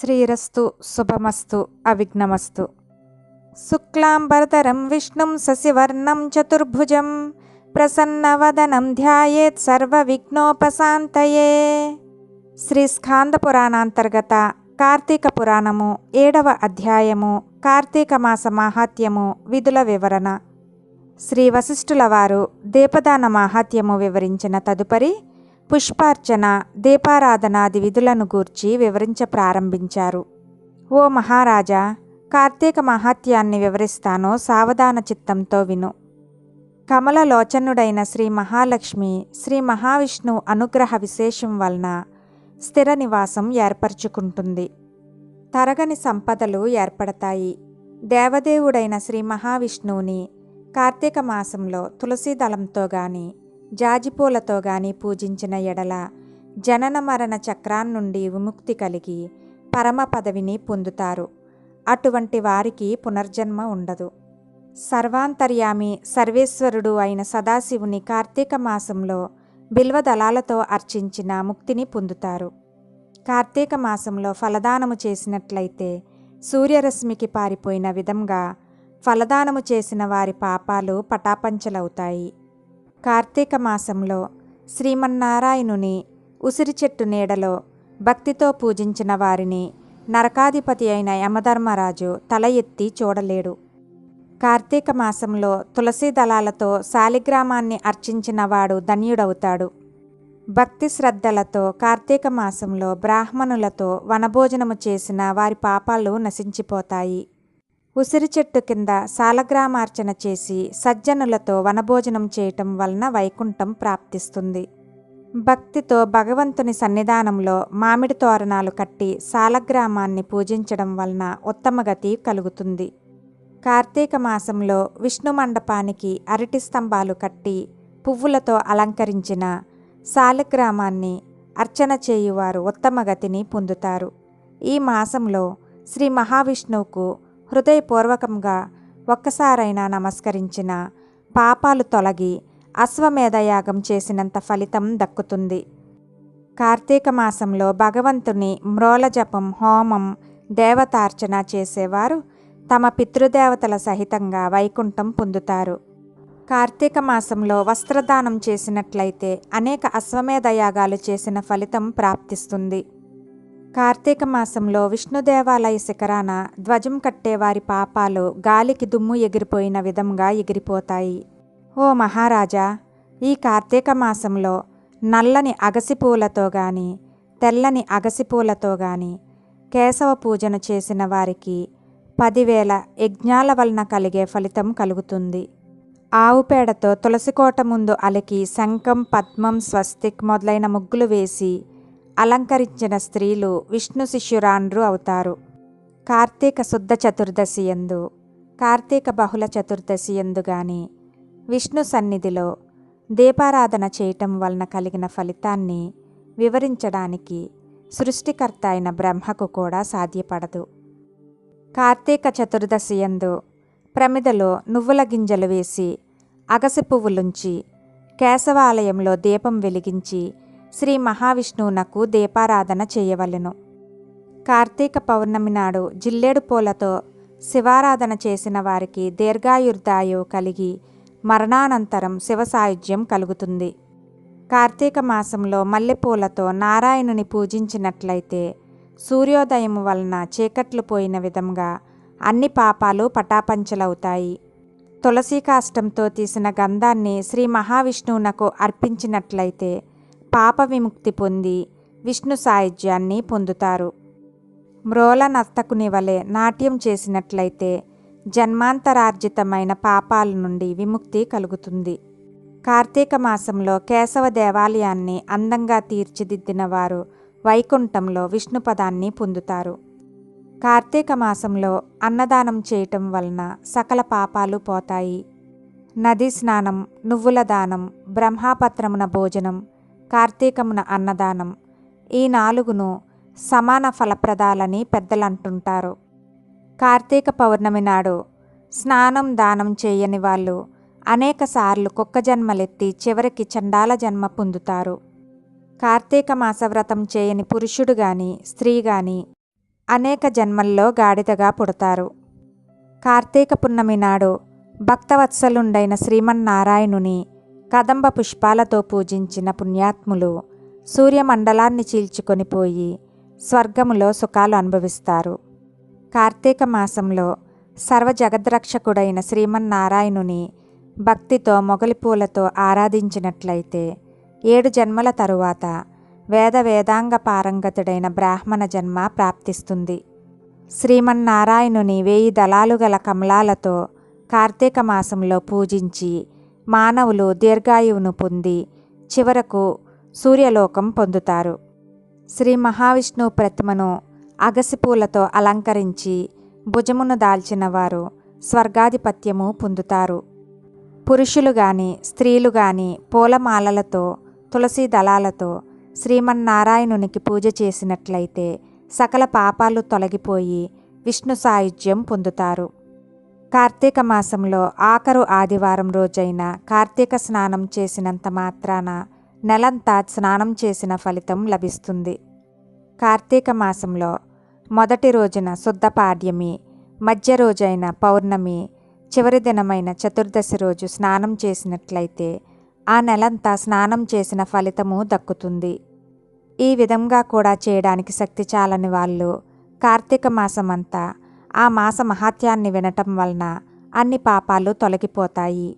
శ్రీరస్తు శుభమస్తు అవిఘ్నమస్తు. శుక్లాంబరతరం విష్ణుం శశివర్ణం చతుర్భుజం ప్రసన్నవదనం ధ్యాయేత్ సర్వవిఘ్నోపశాంతయే. శ్రీ స్కాంద పురాణాంతర్గత కార్తీక పురాణము ఏడవ అధ్యాయము కార్తీక మాస మాహాత్యము విధుల వివరణ. శ్రీ వశిష్ఠుల వారు దీపదాన మాహాత్యము వివరించిన తదుపరి పుష్పార్చన దీపారాధనాది విధులను గూర్చి వివరించ ప్రారంభించారు. ఓ మహారాజా కార్తీక మహాత్యాన్ని వివరిస్తానో సావధాన చిత్తంతో విను. కమల లోచనుడైన శ్రీ మహాలక్ష్మి శ్రీ మహావిష్ణువు అనుగ్రహ విశేషం వలన స్థిర నివాసం ఏర్పరచుకుంటుంది. తరగని సంపదలు ఏర్పడతాయి. దేవదేవుడైన శ్రీ మహావిష్ణువుని కార్తీక మాసంలో తులసీదళంతో గాని జాజిపూలతో గాని పూజించిన ఎడల జనన మరణ చక్రాన్నుండి విముక్తి కలిగి పరమ పదవిని పొందుతారు. అటువంటి వారికి పునర్జన్మ ఉండదు. సర్వాంతర్యామి సర్వేశ్వరుడు అయిన సదాశివుని కార్తీక మాసంలో బిల్వదళాలతో అర్చించిన ముక్తిని పొందుతారు. కార్తీక మాసంలో ఫలదానము చేసినట్లయితే సూర్యరశ్మికి పారిపోయిన విధంగా ఫలదానము చేసిన వారి పాపాలు పటాపంచలవుతాయి. కార్తీక మాసంలో శ్రీమన్నారాయణుని ఉసిరి చెట్టు నీడలో భక్తితో పూజించిన వారిని నరకాధిపతి అయిన యమధర్మరాజు తల ఎత్తి చూడలేడు. కార్తీక మాసంలో తులసి దళాలతో శాలిగ్రామాన్ని అర్చించిన వాడు ధన్యుడవుతాడు. భక్తి శ్రద్ధలతో కార్తీక మాసంలో బ్రాహ్మణులతో వనభోజనము చేసిన వారి పాపాలు నశించిపోతాయి. ఉసిరి చెట్టు కింద సాలగ్రామార్చన చేసి సజ్జనులతో వనభోజనం చేయటం వలన వైకుంఠం ప్రాప్తిస్తుంది. భక్తితో భగవంతుని సన్నిధానంలో మామిడి తోరణాలు కట్టి సాలగ్రామాన్ని పూజించడం వలన ఉత్తమగతి కలుగుతుంది. కార్తీక మాసంలో విష్ణు మండపానికి అరటి స్తంభాలు కట్టి పువ్వులతో అలంకరించిన సాలగ్రామాన్ని అర్చన చేయువారు ఉత్తమగతిని పొందుతారు. ఈ మాసంలో శ్రీ మహావిష్ణువుకు హృదయపూర్వకంగా ఒక్కసారైనా నమస్కరించిన పాపాలు తొలగి అశ్వమేధయాగం చేసినంత ఫలితం దక్కుతుంది. కార్తీక మాసంలో భగవంతుని మ్రోల జపం హోమం దేవతార్చన చేసేవారు తమ పితృదేవతల సహితంగా వైకుంఠం పొందుతారు. కార్తీక మాసంలో వస్త్రదానం చేసినట్లయితే అనేక అశ్వమేధయాగాలు చేసిన ఫలితం ప్రాప్తిస్తుంది. కార్తీక మాసంలో విష్ణు దేవాలయ శిఖరాన ధ్వజం కట్టేవారి పాపాలు గాలికి దుమ్ము ఎగిరిపోయిన విధంగా ఎగిరిపోతాయి. ఓ మహారాజా ఈ కార్తీక మాసంలో నల్లని అగసి పూలతో గాని తెల్లని అగసి పూలతో గాని కేశవ పూజను చేసిన వారికి పదివేల యజ్ఞాల వలన కలిగే ఫలితం కలుగుతుంది. ఆవు పేడతో తులసికోట ముందు అలికి శంఖం పద్మం స్వస్తిక్ మొదలైన ముగ్గులు వేసి అలంకరించిన స్త్రీలు విష్ణు శిష్యురాండ్రు అవుతారు. కార్తీక శుద్ధ చతుర్దశి ఎందు కార్తీక బహుళ చతుర్దశి ఎందు గాని విష్ణు సన్నిధిలో దీపారాధన చేయటం వలన కలిగిన ఫలితాన్ని వివరించడానికి సృష్టికర్త అయిన బ్రహ్మకు కూడా సాధ్యపడదు. కార్తీక చతుర్దశి ఎందు ప్రమిదలో నువ్వుల గింజలు వేసి అగసి పువ్వులుంచి కేశవాలయంలో దీపం వెలిగించి శ్రీ మహావిష్ణువునకు దీపారాధన చేయవలెను. కార్తీక పౌర్ణమి నాడు జిల్లేడు పూలతో శివారాధన చేసిన వారికి దీర్ఘాయుర్దాయు కలిగి మరణానంతరం శివ సాయుధ్యం కలుగుతుంది. కార్తీక మాసంలో మల్లెపూలతో నారాయణుని పూజించినట్లయితే సూర్యోదయం వలన చీకట్లు పోయిన విధంగా అన్ని పాపాలు పటాపంచలవుతాయి. తులసి కాష్టంతో తీసిన గంధాన్ని శ్రీ మహావిష్ణువునకు అర్పించినట్లయితే పాప విముక్తి పొంది విష్ణు సాయుధ్యాన్ని పొందుతారు. మ్రోల నర్తకుని వలె నాట్యం చేసినట్లయితే జన్మాంతరార్జితమైన పాపాల నుండి విముక్తి కలుగుతుంది. కార్తీక మాసంలో కేశవ దేవాలయాన్ని అందంగా తీర్చిదిద్దిన వారు వైకుంఠంలో విష్ణుపదాన్ని పొందుతారు. కార్తీక మాసంలో అన్నదానం చేయటం వలన సకల పాపాలు పోతాయి. నదీ స్నానం నువ్వుల దానం బ్రహ్మాపత్రమున భోజనం కార్తీకమున అన్నదానం. ఈ నాలుగును సమాన ఫలప్రదాలని పెద్దలంటుంటారు. కార్తీక పౌర్ణమి నాడు స్నానం దానం చేయని వాళ్ళు అనేక సార్లు కుక్క జన్మలెత్తి చివరికి చండాల జన్మ పొందుతారు. కార్తీక మాసవ్రతం చేయని పురుషుడు గాని స్త్రీ గాని అనేక జన్మల్లో గాడిదగా పుడతారు. కార్తీక పున్నమి నాడు భక్తవత్సలుండైన శ్రీమన్నారాయణుని కదంబ పుష్పాలతో పూజించిన పుణ్యాత్ములు సూర్యమండలాన్ని చీల్చుకొని పోయి స్వర్గములో సుఖాలు అనుభవిస్తారు. కార్తీక మాసంలో సర్వ జగద్రక్షకుడైన శ్రీమన్నారాయణుని భక్తితో మొగలి పూలతో ఆరాధించినట్లయితే ఏడు జన్మల తరువాత వేద వేదాంగ పారంగతుడైన బ్రాహ్మణ జన్మ ప్రాప్తిస్తుంది. శ్రీమన్నారాయణుని వేయి దళాలు గల కమలాలతో కార్తీక మాసంలో పూజించి మానవులు దీర్ఘాయువును పొంది చివరకు సూర్యలోకం పొందుతారు. శ్రీ మహావిష్ణువు ప్రతిమను అగసిపూలతో అలంకరించి భుజమును దాల్చిన వారు స్వర్గాధిపత్యము పొందుతారు. పురుషులు గాని స్త్రీలు గాని పూలమాలలతో తులసి దళాలతో శ్రీమన్నారాయణునికి పూజ చేసినట్లయితే సకల పాపాలు తొలగిపోయి విష్ణు సాయుధ్యం పొందుతారు. కార్తీక మాసంలో ఆఖరు ఆదివారం రోజైన కార్తీక స్నానం చేసినంత మాత్రాన నెలంతా స్నానం చేసిన ఫలితం లభిస్తుంది. కార్తీక మాసంలో మొదటి రోజున శుద్ధ పాడ్యమి మధ్య రోజైన పౌర్ణమి చివరి దినమైన చతుర్దశి రోజు స్నానం చేసినట్లయితే ఆ నెలంతా స్నానం చేసిన ఫలితము దక్కుతుంది. ఈ విధంగా కూడా చేయడానికి శక్తి చాలని వాళ్ళు కార్తీక మాసమంతా ఆ మాస మహాత్యాన్ని వినటం వలన అన్ని పాపాలు తొలగిపోతాయి.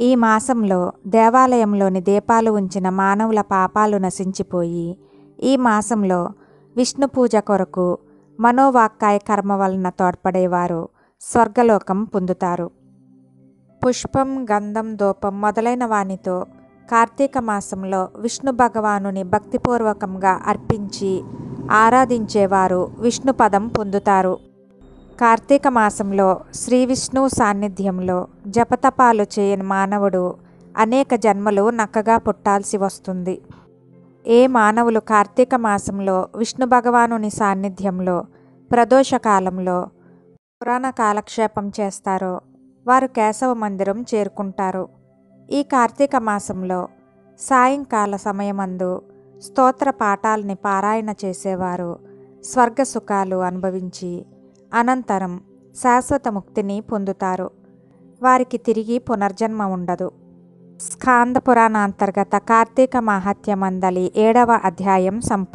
ఈ మాసంలో దేవాలయంలోని దీపాలు ఉంచిన మానవుల పాపాలు నశించిపోయి ఈ మాసంలో విష్ణు పూజ కొరకు మనోవాక్కాయ కర్మ వలన తోడ్పడేవారు స్వర్గలోకం పొందుతారు. పుష్పం గంధం దూపం మొదలైన వానితో కార్తీక మాసంలో విష్ణు భగవానుని భక్తిపూర్వకంగా అర్పించి ఆరాధించేవారు విష్ణు పదం పొందుతారు. కార్తీక మాసంలో శ్రీ విష్ణువు సాన్నిధ్యంలో జపతపాలు చేయని మానవుడు అనేక జన్మలు నక్కగా పుట్టాల్సి వస్తుంది. ఏ మానవులు కార్తీక మాసంలో విష్ణు భగవానుని సాన్నిధ్యంలో ప్రదోషకాలంలో పురాణ కాలక్షేపం చేస్తారో వారు కేశవ మందిరం చేరుకుంటారు. ఈ కార్తీక మాసంలో సాయంకాల సమయమందు స్తోత్ర పాఠాలని పారాయణ చేసేవారు స్వర్గ సుఖాలు అనుభవించి అనంతరం శాశ్వత ముక్తిని పొందుతారు. వారికి తిరిగి పునర్జన్మ ఉండదు. స్కాంద పురాణ అంతర్గత కార్తీక మాహత్య మందలి ఏడవ అధ్యాయం సంపూర్ణ